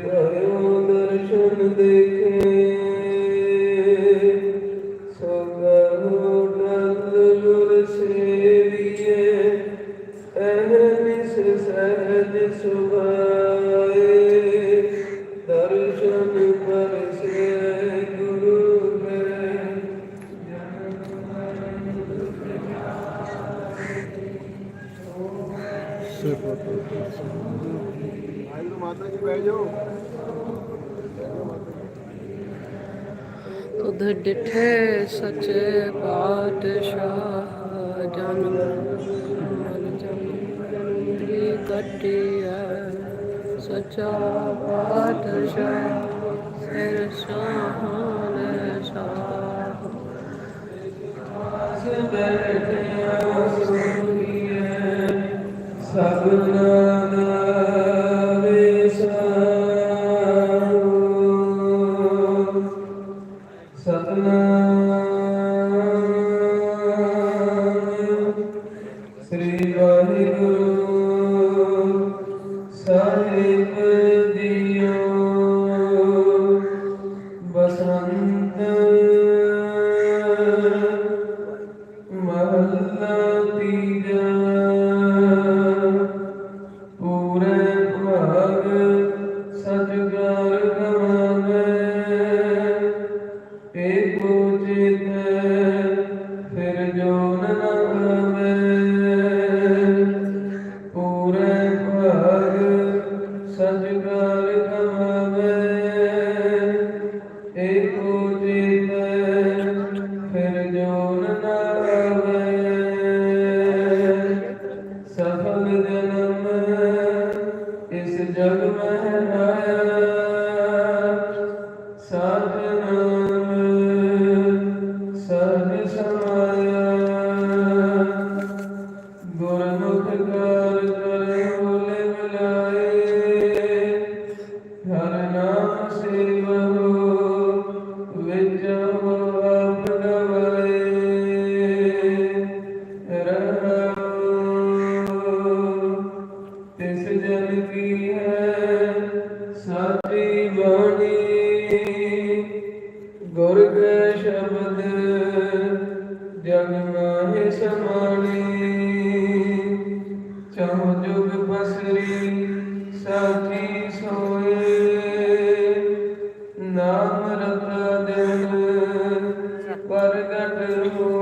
भयो दर्शन देखे Thank you. ਮਾਤਾ ਜੀ ਬਹਿ ਜਾਓ। ਤੁਧ ਡਿਠੇ ਸੱਚੇ ਪਾਤਸ਼ਾਹ ਜਨਮ ਮਰ ਜਨਮ ਦੀ ਕੱਟਿਆ ਸੱਚਾ ਪਾਤਸ਼ਾਹ ਸਿਰ ਸਾਹਨੇ ਸ੍ਰੀ ਵਾਹਿਗੁਰੂ ਸਾਹਿਬ ਜੀਓ ਬਸੰਤ ਸਫਲ ਜਨਮ ਇਸ ਜਗ ਮਹਿ ਕੀ ਹੈ ਸਾਚੀ ਬਾਣੀ। ਗੁਰ ਕੇ ਸ਼ਬਦ ਜਗ ਮਾਹਿ ਸਮਾਣੀ। ਚਾਹ ਜੁਗ ਬਸਰੀ ਸਾਚੀ ਸੋਏ। ਨਾਮ ਰਤਾ ਦਿਨ ਪ੍ਰਗਟ ਹੋਏ।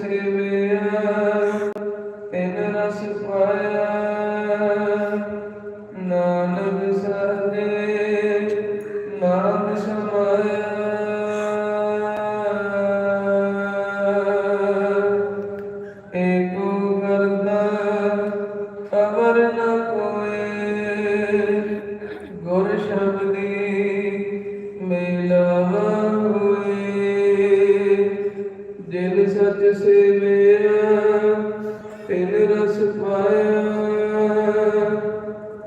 ਸੇਵਿਆ ਤਿਨ ਰਸ ਪਾਇਆ। ਨਾਨਕ ਸਹਜੇ ਨਾਮ ਸਮਾਇਆ। ਏਕੋ ਕਰਤਾ ਅਵਰ ਨ ਕੋਏ, ਗੁਰ ਸ਼ਬਦੀ ਜਿਨ ਸਚ ਸੇਵਿਆ ਤਿਨ ਰਸ ਪਾਇਆ।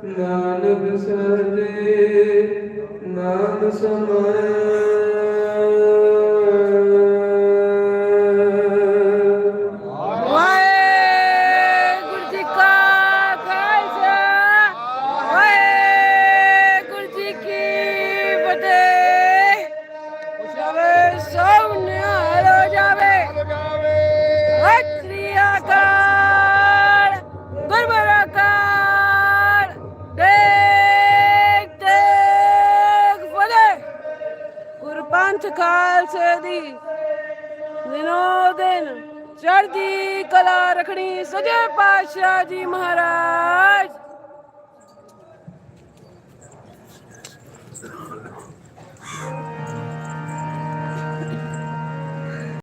ਨਾਨਕ ਸਹਜੇ ਨਾਮ ਸਮਾਇਆ। ਗੁਰਪੰਥ ਖਾਲਸੇ ਦੀ। ਦਿਨੋ ਦਿਨ ਚੜ੍ਹਦੀ ਕਲਾ ਰਖਣੀ ਸਜੇ ਪਾਤਸ਼ਾਹ ਜੀ ਮਹਾਰਾਜ।